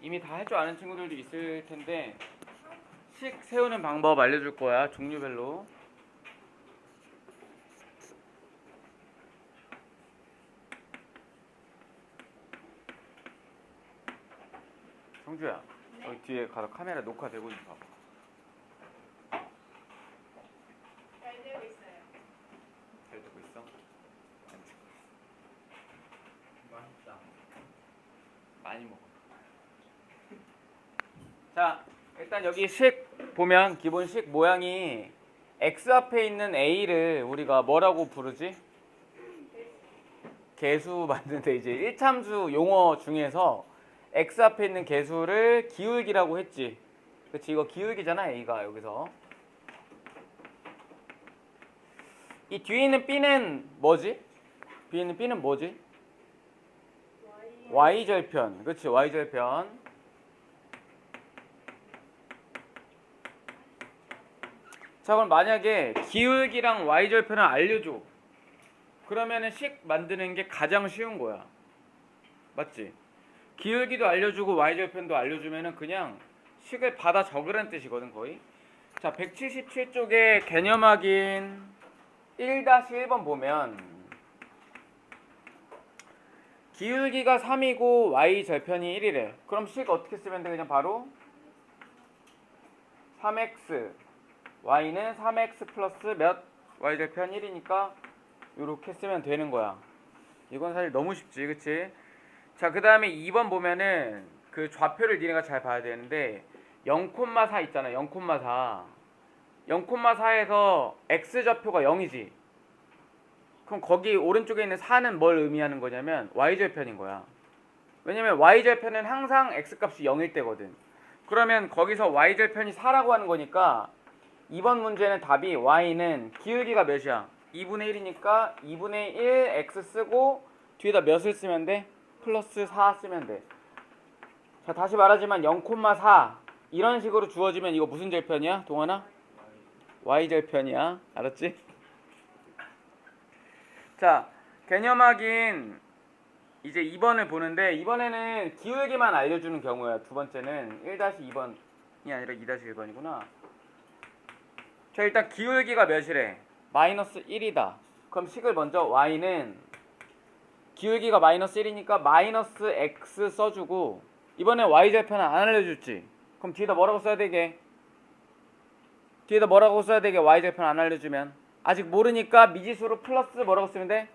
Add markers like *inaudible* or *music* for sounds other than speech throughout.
이미 다 할 줄 아는 친구들도 있을 텐데 식 세우는 방법 알려줄 거야 종류별로. 성주야 여기 뒤에 가서 카메라 녹화되고 있는 거 봐봐. 잘 되고 있어요. 잘 되고 있어? 많이 먹어 자 일단 여기 식 보면 기본 식 모양이 x 앞에 있는 a를 우리가 뭐라고 부르지? 개수 만드는데 이제 1참수 용어 중에서 x 앞에 있는 개수를 기울기라고 했지 그치 이거 기울기잖아 a가 여기서 이 뒤에 있는 b는 뭐지? 뒤에 있는 b는 뭐지? y절편 그치 y절편 자 그럼 만약에 기울기랑 y절편을 알려줘 그러면은 식 만드는 게 가장 쉬운 거야 맞지? 기울기도 알려주고 y절편도 알려주면은 그냥 식을 받아 적으라는 뜻이거든 거의 자 177쪽에 개념 확인 1-1번 보면 기울기가 3이고 y 절편이 1이래. 그럼 식 어떻게 쓰면 돼? 그냥 바로 3x y는 3x 플러스 몇 y 절편 1이니까 이렇게 쓰면 되는 거야. 이건 사실 너무 쉽지, 그치? 자, 그 다음에 2번 보면은 그 좌표를 니네가 잘 봐야 되는데 0,4 있잖아, 0,4. 0,4에서 x 좌표가 0이지. 그럼 거기 오른쪽에 있는 4는 뭘 의미하는 거냐면 y절편인 거야. 왜냐면 y절편은 항상 x값이 0일 때거든. 그러면 거기서 y절편이 4라고 하는 거니까 이번 문제는 답이 y는 기울기가 몇이야? 2분의 1이니까 2분의 1 x 쓰고 뒤에다 몇을 쓰면 돼? 플러스 4 쓰면 돼. 자 다시 말하지만 0,4 이런 식으로 주어지면 이거 무슨 절편이야? 동원아? y절편이야. 알았지? 자, 개념 확인 이제 2번을 보는데 이번에는 기울기만 알려주는 경우야. 두 번째는 1-2번이 아니라 2-1번이구나. 자, 일단 기울기가 몇이래? 마이너스 1이다. 그럼 식을 먼저 y는 기울기가 마이너스 1이니까 마이너스 x 써주고 이번에 y절편은 안 알려줬지. 그럼 뒤에다 뭐라고 써야 되게? 뒤에다 뭐라고 써야 되게 y절편 안 알려주면 아직 모르니까 미지수로 플러스 뭐라고 쓰면 돼?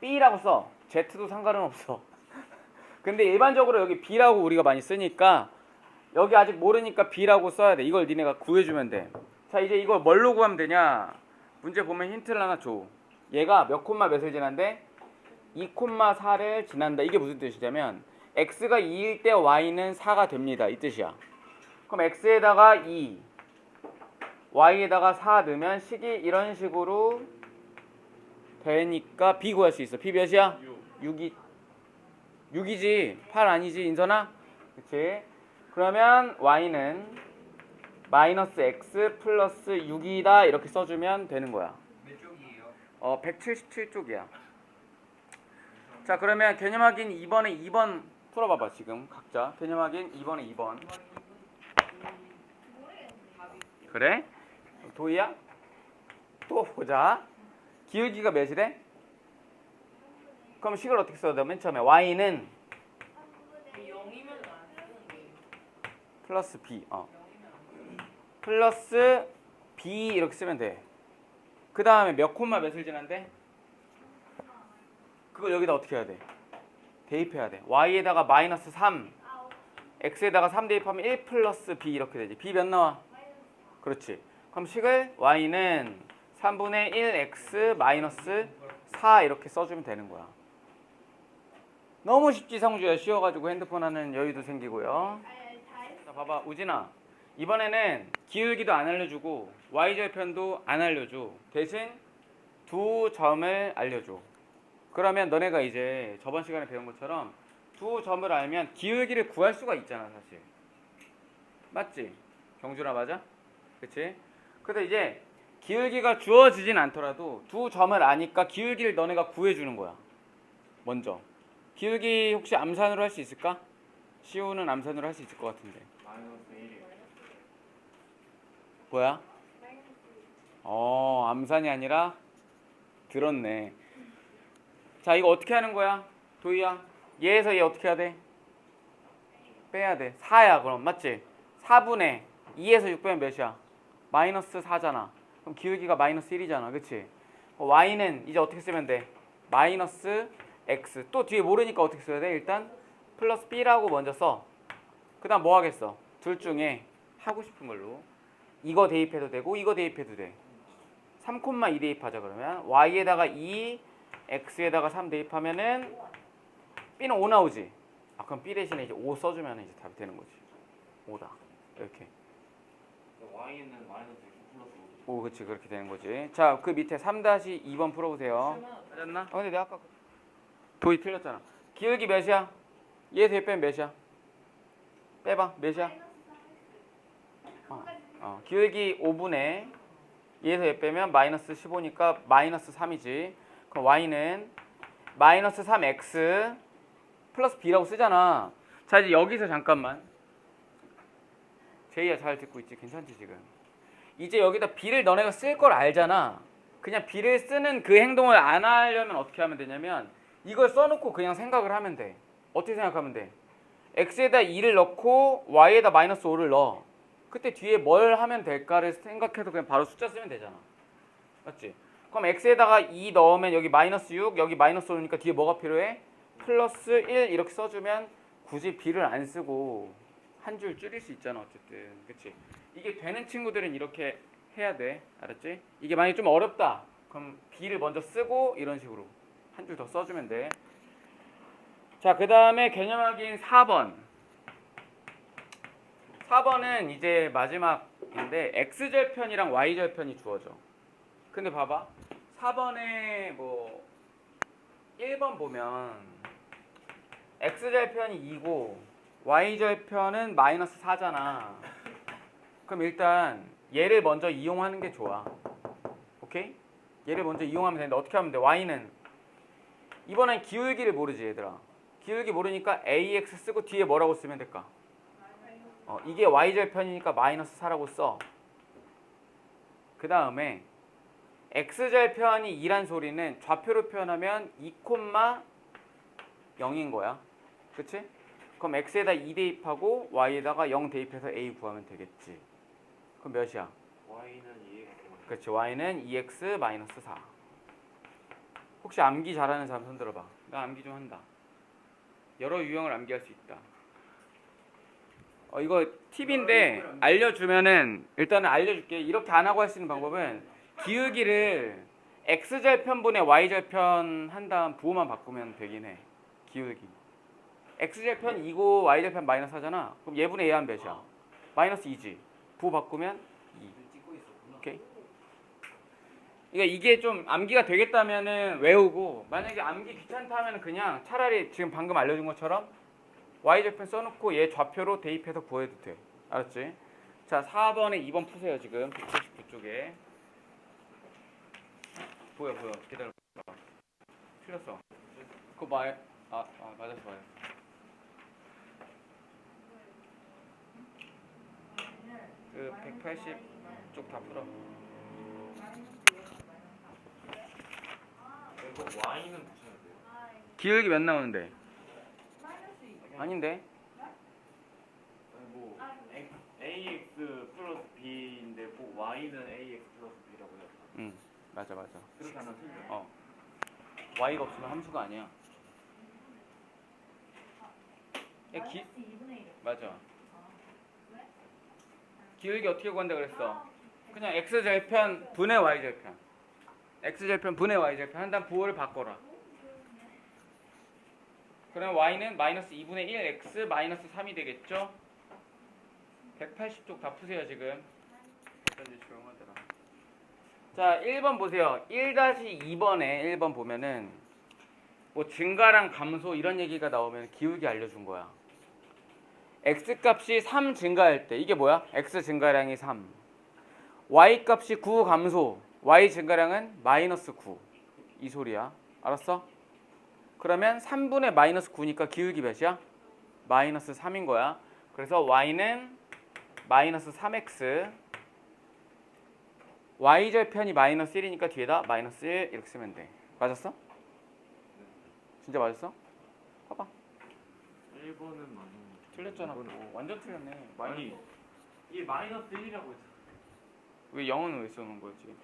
B라고 써. Z도 상관은 없어. *laughs* 근데 일반적으로 여기 B라고 우리가 많이 쓰니까 여기 아직 모르니까 B라고 써야 돼. 이걸 니네가 구해주면 돼. 자 이제 이걸 뭘로 구하면 되냐? 문제 보면 힌트를 하나 줘. 얘가 몇 콤마 몇을 지난데? 2콤마4를 지난다. 이게 무슨 뜻이냐면 x가 2일 때 y는 4가 됩니다. 이 뜻이야. 그럼 x에다가 2, y에다가 4 넣으면 식이 이런 식으로 되니까 b 구할 수 있어. b 몇이야? 6이 6이지. 8 아니지, 인선아? 그치? 그러면 y는 마이너스 x 플러스 6이다 이렇게 써주면 되는 거야. 몇 쪽이에요? 어, 177쪽이야. 자, 그러면 개념 확인 2번에 2번 풀어봐봐, 지금 각자. 개념 확인 2번에 2번. 그래? 도희야? 또 보자. 기울기가 몇이래? 그럼 식을 어떻게 써야 돼? 맨 처음에 y는 0이면 안 되는데. 플러스 b. 어. 플러스 b 이렇게 쓰면 돼. 그 다음에 몇 콤마 몇을 지난데? 그걸 여기다 어떻게 해야 돼? 대입해야 돼. y에다가 마이너스 3, x에다가 3 대입하면 1 플러스 b 이렇게 되지. b 몇 나와? 그렇지. 그럼 식을 y는 3분의 1x 마이너스 4 이렇게 써주면 되는 거야. 너무 쉽지 성주야. 쉬워가지고 핸드폰 하는 여유도 생기고요. 자 봐봐 우진아 이번에는 기울기도 안 알려주고 y절편도 안 알려줘 대신 두 점을 알려줘 그러면 너네가 이제 저번 시간에 배운 것처럼 두 점을 알면 기울기를 구할 수가 있잖아 사실 맞지? 경준아 맞아? 그치? 근데 이제 기울기가 주어지진 않더라도 두 점을 아니까 기울기를 너네가 구해주는 거야 먼저 기울기 혹시 암산으로 할 수 있을까? 시우는 암산으로 할 수 있을 것 같은데. 마이너스 1이요. 뭐야? 어, 암산이 아니라 들었네. 자, 이거 어떻게 하는 거야? 도희야. 얘에서 얘 어떻게 해야 돼? 빼야 돼. 4야, 그럼. 맞지? 4분의 2에서 6 빼면 몇이야? 마이너스 4잖아. 그럼 기울기가 마이너스 1이잖아. 그치? 어, y는 이제 어떻게 쓰면 돼? 마이너스 x. 또 뒤에 모르니까 어떻게 써야 돼? 일단 플러스 b라고 먼저 써. 그 다음 뭐 하겠어? 둘 중에 하고 싶은 걸로. 이거 대입해도 되고 이거 대입해도 돼. 3,2 대입하자 그러면 y에다가 2, x에다가 3 대입하면은 b는 5 나오지. 아 그럼 b 대신에 이제 5 써주면 이제 답이 되는 거지. 5다. 이렇게. y는 마이너스 x 플러스 5. 5 그치 그렇게 되는 거지. 자 그 밑에 3-2번 풀어보세요. 맞았나? 어 근데 내가 아까 도이 틀렸잖아. 기울기 몇이야? 얘 대입 빼면 몇이야? 빼봐 몇이야? 어, 어, 기울기 5분의 2에서 얘 빼면 마이너스 15니까 마이너스 3이지. 그럼 y는 마이너스 3x 플러스 b라고 쓰잖아. 자 이제 여기서 잠깐만. 제이야 잘 듣고 있지? 괜찮지 지금? 이제 여기다 b를 너네가 쓸 걸 알잖아. 그냥 b를 쓰는 그 행동을 안 하려면 어떻게 하면 되냐면 이걸 써놓고 그냥 생각을 하면 돼. 어떻게 생각하면 돼? x에다 2를 넣고 y에다 마이너스 5를 넣어. 그때 뒤에 뭘 하면 될까를 생각해서 그냥 바로 숫자 쓰면 되잖아. 맞지? 그럼 x에다가 2 넣으면 여기 마이너스 6, 여기 마이너스 5니까 뒤에 뭐가 필요해? 플러스 1 이렇게 써주면 굳이 b를 안 쓰고 한 줄 줄일 수 있잖아 어쨌든. 그치? 이게 되는 친구들은 이렇게 해야 돼. 알았지? 이게 만약에 좀 어렵다. 그럼 b를 먼저 쓰고 이런 식으로 한 줄 더 써주면 돼. 자, 그 다음에 개념 확인 4번. 4번은 이제 마지막인데 x절편이랑 y절편이 주어져. 근데 봐봐. 4번에 뭐 1번 보면 x절편이 2고 y절편은 마이너스 4잖아. 그럼 일단 얘를 먼저 이용하는 게 좋아. 오케이? 얘를 먼저 이용하면 되는데 어떻게 하면 돼? y는 이번엔 기울기를 모르지 얘들아. 기울기 모르니까 ax 쓰고 뒤에 뭐라고 쓰면 될까? 어, 이게 y절편이니까 마이너스 4라고 써. 그 다음에 x절편이 2란 소리는 좌표로 표현하면 2,0인 거야. 그치? 그럼 x에다 2 대입하고 y에다가 0 대입해서 a 구하면 되겠지. 그럼 몇이야? y는 2x. 그렇지. y는 2x 마이너스 4. 혹시 암기 잘하는 사람 손 들어봐. 나 암기 좀 한다. 여러 유형을 암기할 수 있다. 어 이거 팁인데 알려주면은 일단은 알려줄게. 이렇게 안 하고 할 수 있는 방법은 기울기를 x 절편분의 y 절편 한 다음 부호만 바꾸면 되긴 해. 기울기. x 절편 2고 y 절편 마이너스 하잖아. 그럼 얘분의 얘한 몇이야? 마이너스 2지. 부호 바꾸면 2. 찍고 있었구나. 오케이. 그러니까 이게 좀 암기가 되겠다면은 외우고 만약에 암기 귀찮다 하면은 그냥 차라리 지금 방금 알려준 것처럼 y절편 써놓고 얘 좌표로 대입해서 구해도 돼. 알았지? 자 4번에 2번 푸세요 지금 199쪽에 보여 보여 기다려 틀렸어 그거 말 아, 아 맞았어 맞았어 그 180쪽 다 풀어 이거 y는 붙여야 돼요. 기울기 몇 나오는데? 아닌데? 아니 뭐 x, ax 플러스 b인데 꼭 y는 ax 플러스 b라고 해요. 응 맞아 맞아 그렇게 하면 틀려. 어 y가 없으면 함수가 아니야 야, 기... 맞아 기울기 어떻게 구한다 그랬어? 그냥 x절편 분의 y절편 x절편 분의 y절편 한 다음 부호를 바꿔라 그럼 y는 마이너스 2분의 1x 마이너스 3이 되겠죠? 180쪽 다 푸세요 지금. 어쩐지 조용하더라. 자 1번 보세요. 1-2번에 1번 보면은 뭐 증가랑 감소 이런 얘기가 나오면 기울기 알려준 거야. x 값이 3 증가할 때 이게 뭐야? x 증가량이 3 y 값이 9 감소. y 증가량은 마이너스 9 이 소리야. 알았어? 그러면 3분의 마이너스 9니까 기울기 몇이야? 마이너스 3인 거야. 그래서 y는 마이너스 3x y절편이 마이너스 1이니까 뒤에다 마이너스 1 이렇게 쓰면 돼. 맞았어? 진짜 맞았어? 봐봐. 1번은 맞는 틀렸잖아. 그거. 완전 틀렸네. 아니 이게 마이너스 1이라고 했어 왜 0은 왜 써놓은 거지?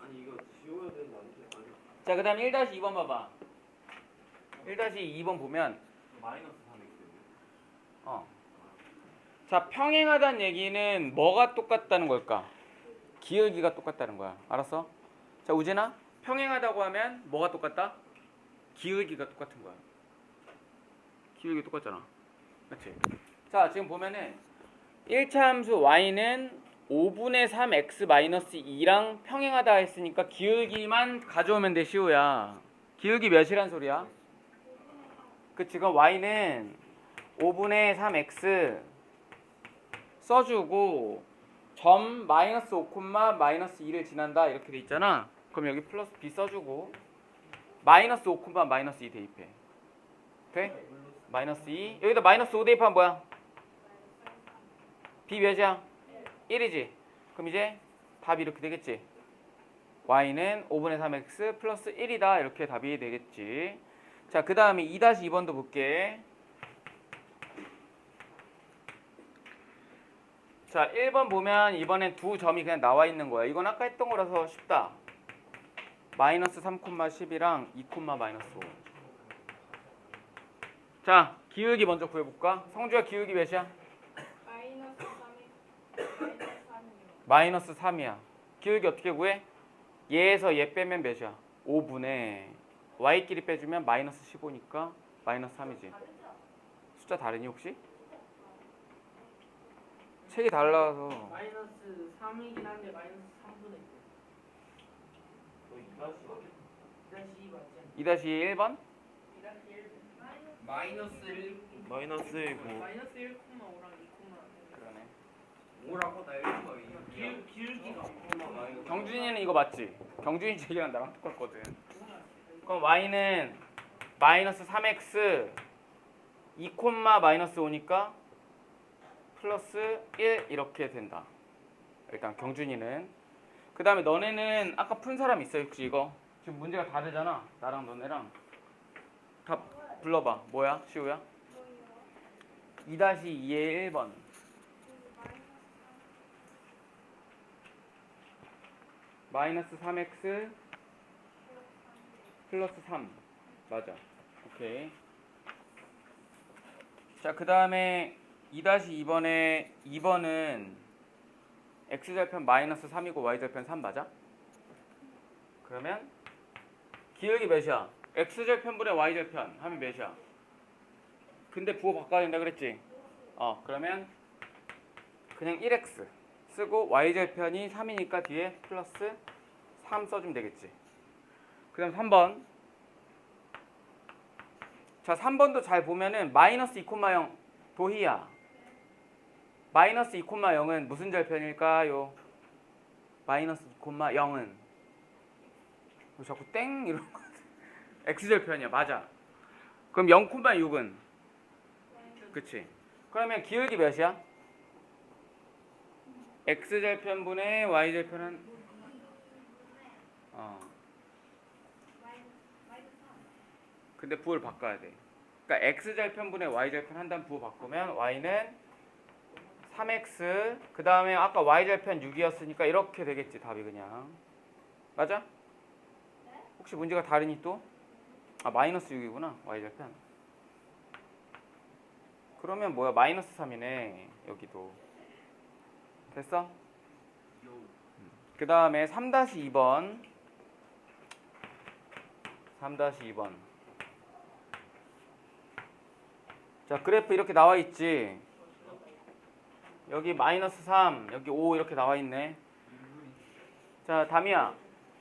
아니 이거 지워야 되는 거 아니지? 아니 자, 그 다음 1-2번 봐봐. 1-2번 보면 마이너스 3x 어. 자, 평행하다는 얘기는 뭐가 똑같다는 걸까? 기울기가 똑같다는 거야. 알았어? 자, 우진아. 평행하다고 하면 뭐가 똑같다? 기울기가 똑같은 거야. 기울기 똑같잖아. 그렇지? 자, 지금 보면은 1차 함수 y는 5분의 3x 마이너스 2랑 평행하다 했으니까 기울기만 가져오면 돼, 시우야. 기울기 몇이란 소리야? 그치, 그럼 y는 5분의 3x 써주고 점 마이너스 5 마이너스 2를 지난다 이렇게 돼 있잖아 그럼 여기 플러스 b 써주고 마이너스 5 마이너스 2 대입해 돼? 마이너스 2 여기다 마이너스 5 대입하면 뭐야? b 몇이야? 1이지 그럼 이제 답이 이렇게 되겠지 y는 5분의 3x 플러스 1이다 이렇게 답이 되겠지 자 그 다음에 2-2번도 볼게 자, 1번 보면 이번엔 두 점이 그냥 나와 있는 거야. 이건 아까 했던 거라서 쉽다. 마이너스 3,10이랑 2, 마이너스 5. 자, 기울기 먼저 구해볼까? 성주야 기울기 몇이야? 마이너스 3이 마이너스 3이요. 마이너스 3이야. 기울기 어떻게 구해? 얘에서 얘 빼면 몇이야? 5분의 y끼리 빼주면 마이너스 15니까 마이너스 3이지. 숫자 다르니 혹시? 책이 달라서 마이너스 3이긴 한데 마이너스 3분의 너 이다시 2 다시 2 맞지? 2-1번? 2다시 1 마이너스 1. 마이너스 1 고 마이너스 1, 5랑 2, 그러네. 뭐라고 나 읽은 거 이거 기, 기울기가 경준이는 이거 맞지? 경준이 책이랑 나랑 똑같거든. 그럼 y는 마이너스 3x 2 콤마 마이너스 5니까 플러스 1 이렇게 된다. 일단 경준이는 그 다음에 너네는 아까 푼 사람 있어 혹시 이거? 지금 문제가 다르잖아. 나랑 너네랑 다 불러봐. 뭐야 시우야? 2-2의 1번 마이너스 3x 플러스 3 맞아 오케이 자 그 다음에 2-2번에 2번은 x절편 마이너스 3이고 y절편 3 맞아? 그러면 기울기 몇이야? x절편분의 y절편 하면 몇이야? 근데 부호 바꿔야 된다 그랬지? 어 그러면 그냥 1x 쓰고 y절편이 3이니까 뒤에 플러스 3 써주면 되겠지. 그 다음 3번. 자, 3번도 잘 보면은 마이너스 2,0 도희야. 마이너스 2,0은 무슨 절편일까요? 마이너스 2,0은 자꾸 땡 이런 거 x절편이야. 맞아. 그럼 0,6은 그치? 그러면 기울기 몇이야? x절편분의 y절편은 어. 근데 부호를 바꿔야 돼. 그러니까 x절편분의 y절편 한 부호 바꾸면 y는 3x 그 다음에 아까 y절편 6이었으니까 이렇게 되겠지 답이 그냥 맞아? 혹시 문제가 다르니 또? 아 마이너스 6이구나 y절편 그러면 뭐야 마이너스 3이네 여기도 됐어? 그 다음에 3-2번 3-2번 자 그래프 이렇게 나와 있지? 여기 마이너스 3 여기 5 이렇게 나와 있네. 자 담이야.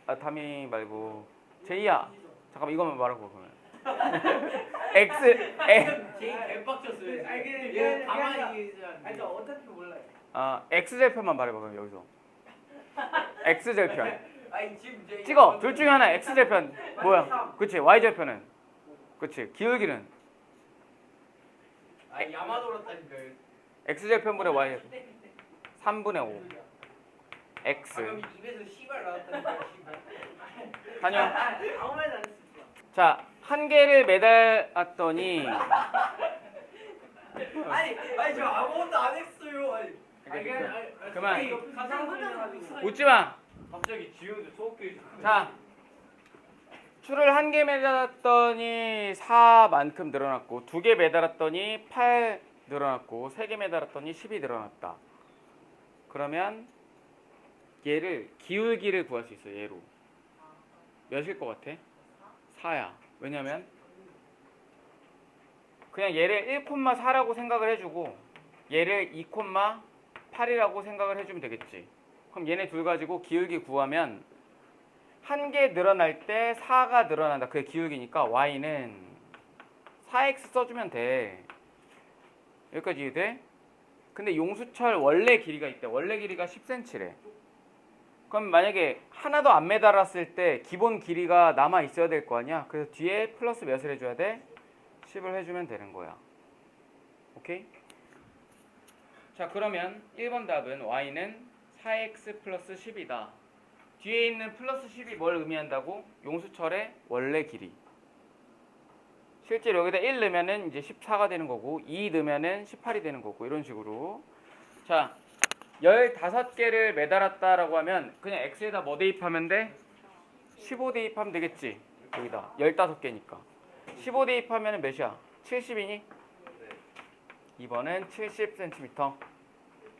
아 담이 말고. 제이야. 잠깐만 이것만 말하고 그러면. *laughs* X 에, 제일 개빡쳤어요. 아니, 근데 얘 미안해, 가만히 미안해. 얘기해줘야 아니 저 어차피 몰라요. 아 x절편만 말해봐 그럼 여기서. X절편 아니 지금 제 찍어. 둘 중에 하나 x절편 뭐야? 그치 y절편은 그치 기울기는 아 야마도라다니까요. x제곱편분의 y 3분의 5 x 방금 입에서 씨발 나왔다니까 씨발. 단영 아무 말도 안 했어. 자, 한 개를 매달았더니 아니 아니 저 아무것도 안 했어요. 아니. 아니, 그냥, 아니, 아니, 그만. 분해가지고. 웃지 마. 갑자기 지우는데 수업교육 자, 줄을 한 개 매달았더니 4만큼 늘어났고 두 개 매달았더니 8 늘어났고 세 개 매달았더니 10이 늘어났다. 그러면 얘를 기울기를 구할 수 있어. 얘로. 몇일 것 같아? 4야. 왜냐면 그냥 얘를 1,4라고 생각을 해주고 얘를 2,8이라고 생각을 해주면 되겠지. 그럼 얘네 둘 가지고 기울기 구하면 한 개 늘어날 때 4가 늘어난다. 그게 기울기니까 y는 4x 써주면 돼. 여기까지 이해돼? 근데 용수철 원래 길이가 있대. 원래 길이가 10cm래. 그럼 만약에 하나도 안 매달았을 때 기본 길이가 남아 있어야 될 거 아니야. 그래서 뒤에 플러스 몇을 해줘야 돼? 10을 해주면 되는 거야. 오케이? 자 그러면 1번 답은 y는 4x 플러스 10이다. 뒤에 있는 플러스 10이 뭘 의미한다고? 용수철의 원래 길이. 실제로 여기다 1 넣으면은 이제 14가 되는 거고 2 넣으면은 18이 되는 거고 이런 식으로. 자, 15개를 매달았다라고 하면 그냥 x에다 뭐 대입하면 돼? 15 대입하면 되겠지. 여기다 15개니까. 15 대입하면은 몇이야? 70이니? 2번은 70cm.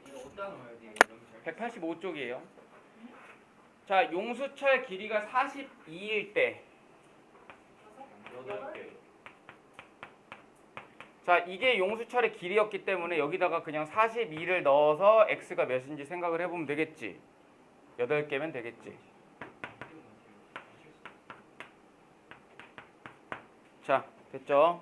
이거 어디다 넣어야 돼? 185쪽이에요. 자, 용수철 길이가 42일 때. 자, 이게 용수철의 길이였기 때문에 여기다가 그냥 42를 넣어서 x가 몇인지 생각을 해보면 되겠지. 8개면 되겠지. 자, 됐죠?